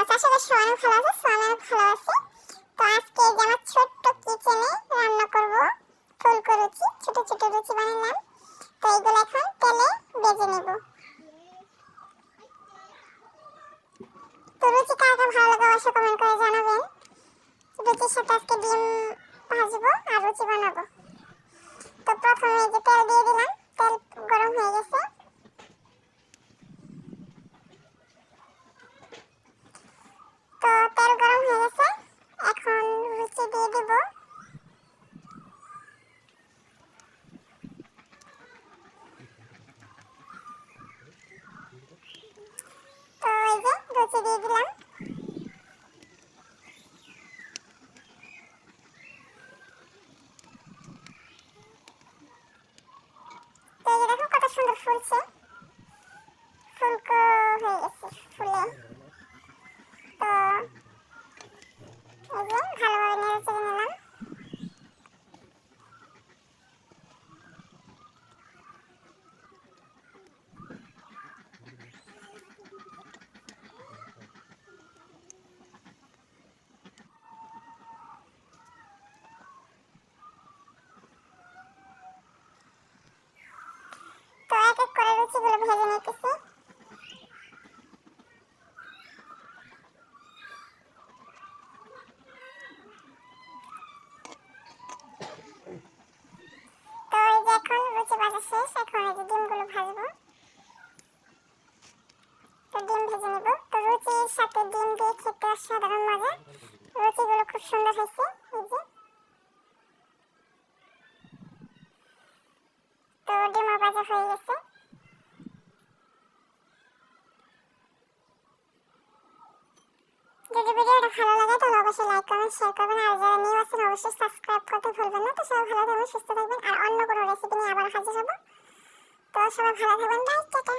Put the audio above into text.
আছে সবাই অনেক ভালো আছে সো আমি অনেক ভালো আছি। তো আজকে যে আমার ছোট্ট কিচেনে রান্না করব ফুলকো রুচি ছোট ছোট রুচি বানালাম। তো এইগুলো এখন তেলে ভেজে নেব। তো রুচি কার কার ভালো লাগে অবশ্যই কমেন্ট করে জানাবেন। রুচির সাথে আজকে ডিম ভাজবো আর রুচি বানাবো। তো প্রথমে যে তেল দিয়ে দিলাম, তেল গরম হয়ে গেছে। ফুলছে যে ডিমগুলো ভাজবো। তো ডিম ভেজে নেব। তো রুচির সাথে ডিম দিয়ে খেতে অসাধারণ মজা। রুচিগুলো খুব সুন্দর হয়েছে, এই যে। তো ডিমও ভাজা হয়ে গেছে। যদি ভিডিওটা ভালো লাগে, তাহলে অবশ্যই লাইক কমেন্ট শেয়ার করবেন। আর যারা নিউ আছেন, অবশ্যই সাবস্ক্রাইব করতে ভুলবেন না। তো সবাই ভালো থাকবেন, সুস্থ থাকবেন। আর অন্য কোনো রেসিপি নিয়ে আবার হাজির হব। তো সবাই ভালো থাকবেন বাই টাটা